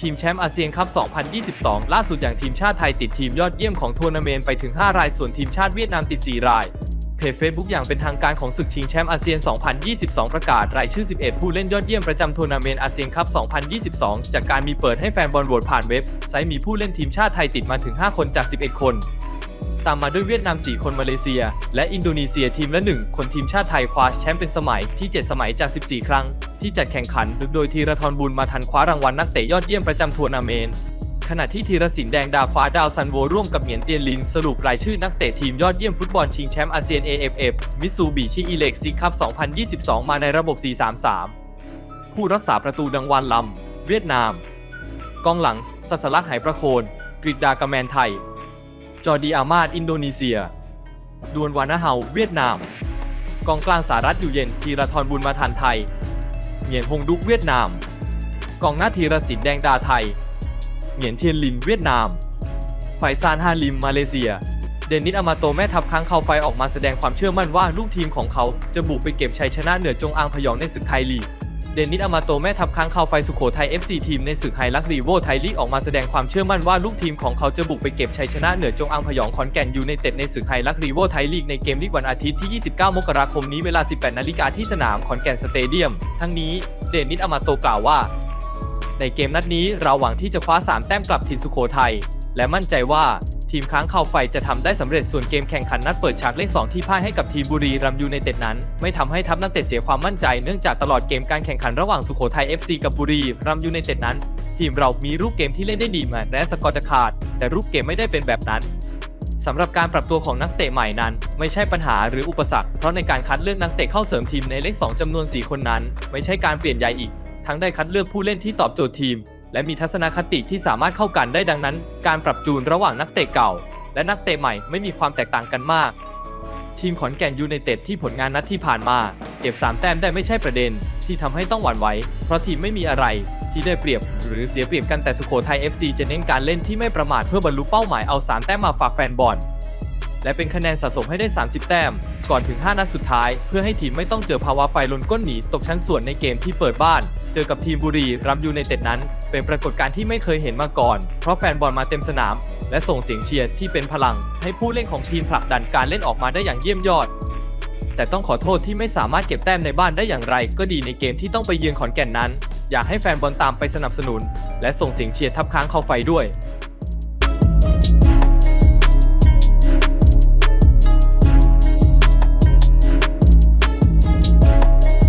ทีมแชมป์อาเซียนคัพ 2022 ล่าสุดอย่างทีมชาติไทยติดทีมยอดเยี่ยมของทัวร์นาเมนต์ไปถึง 5 ราย ส่วนทีมชาติเวียดนามติด 4 ราย เพจ Facebook อย่างเป็นทางการของศึกชิงแชมป์อาเซียน 2022 ประกาศ รายชื่อ 11 ผู้เล่นยอดเยี่ยมประจำทัวร์นาเมนต์อาเซียนคัพ 2022 จากการมีเปิดให้แฟนบอลโหวตผ่านเว็บไซต์มีผู้เล่นทีมชาติไทยติดมาถึง 5 คนจาก 11 คนตามมาด้วยเวียดนาม 4 คนมาเลเซีย และอินโดนีเซียทีมละ 1 คนทีมชาติไทยคว้าแชมป์เป็นสมัยที่ 7 สมัยจาก 14 ครั้ง ที่จัดแข่งขันโดยธีรทรบุญมาทันคว้ารางวัลนักเตะยอดเยี่ยมประจำทัวร์นาเมนต์ขณะที่ธีรศิลป์แดงดาฟ้าดาวซันโวร่วมกับเหมียนเตียนลิน สรุปรายชื่อนักเตะทีมยอดเยี่ยมฟุตบอลชิงแชมป์อาเซียน AFF มิซูบิชิอิเล็กซิคัพ 2022 มาในระบบ 433 ผู้รักษาประตูดังวันลำ เวียดนาม กองหลังสัสลักไหประโคน กริดดากาแมนไทย จอร์ดีอามาดอินโดนีเซีย ดวนวานาเฮาเวียดนาม กองกลางสารัฐอยู่เย็นธีรทรบุญมาทันไทย เหงียนฮงดุกเวียดนาม กองหน้าธีรศิลป์แดงดาไทย เหงียนเทียนลินเวียดนาม ไฟซานฮาลิมมาเลเซีย เดนิสอามาโตแม่ทัพค้างเขาไฟออกมาแสดงความเชื่อมั่นว่าลูกทีมของเขาจะบุกไปเก็บชัยชนะเหนือจงอางพยองในศึกไทยลีก เดนิสอามาโตแม่ทัพค้างเขาไฟสุโขทัย FC ทีมในศึกไฮลักซีโวไทยลีกออกมาแสดงความเชื่อมั่นว่าลูกทีมของเขาจะบุกไปเก็บชัยชนะเหนือจงอางพยองขอนแก่นยูไนเต็ดในศึกไฮลักซีโวไทยลีกในเกมลีกวันอาทิตย์ที่ 29 มกราคมนี้เวลา 18 นาฬิกาที่สนามขอนแก่นสเตเดียม ทั้งนี้เดนิสอามาโตกล่าวว่า ในเกมนัดนี้เราหวังที่จะคว้า 3 แต้มกลับถิ่นสุโขทัยและมั่นใจว่า ทีมค้างเข้าไฟจะทำได้สำเร็จส่วนเกมแข่งขันนัดเปิดฉากเลข2ที่พ่ายให้กับทีมบุรีรัมย์ยูไนเต็ดนั้น ไม่ทำให้ทัพนักเตะเสียความมั่นใจเนื่องจากตลอดเกมการแข่งขันระหว่างสุโขทัย FC กับบุรีรัมย์ยูไนเต็ดนั้น ทีมเรามีรูปเกมที่เล่นได้ดีมาและสกอร์จะขาด แต่รูปเกมไม่ได้เป็นแบบนั้นสำหรับการปรับตัวของนักเตะใหม่นั้น ไม่ใช่ปัญหาหรืออุปสรรค เพราะในการคัดเลือกนักเตะเข้าเสริมทีมในเลข2จำนวน 4 คนนั้น ไม่ใช่การเปลี่ยนใหญ่อีก ทั้งได้คัดเลือกผู้เล่นที่ตอบโจทย์ทีม และมีทัศนคติที่สามารถเข้ากันได้ดังนั้น การปรับจูนระหว่างนักเตะเก่า และนักเตะใหม่ไม่มีความแตกต่างกันมาก ทีมขอนแก่นยูไนเต็ดที่ผลงานนัดที่ผ่านมาเก็บ3แต้มได้ไม่ใช่ประเด็น ที่ทำให้ต้องหวั่นไหวเพราะทีมไม่มีอะไรที่ได้เปรียบ หรือเสียเปรียบกันแต่สุโขทัย FC จะเน้นการเล่นที่ไม่ประมาทเพื่อบรรลุเป้าหมายเอา3แต้มมาฝากแฟนบอลและเป็นคะแนนสะสมให้ได้ 30 แต้ม ก่อนถึง 5 นัดสุดท้าย เพื่อให้ทีมไม่ต้องเจอภาวะไฟลนก้นหนีตกชั้นส่วนในเกมที่เปิดบ้าน เจอกับทีมบุรีรัมยูในเต็ดนั้น เป็นปรากฏการณ์ที่ไม่เคยเห็นมาก่อน เพราะแฟนบอลมาเต็มสนาม และส่งเสียงเชียร์ที่เป็นพลัง ให้ผู้เล่นของทีมผลักดันการเล่นออกมาได้อย่างเยี่ยมยอด แต่ต้องขอโทษที่ไม่สามารถเก็บแต้มในบ้านได้อย่างไร ก็ดีในเกมที่ต้องไปเยือนขอนแก่นนั้น อยากให้แฟนบอลตามไปสนับสนุน และส่งเสียงเชียร์ทับค้างเข้าไฟด้วย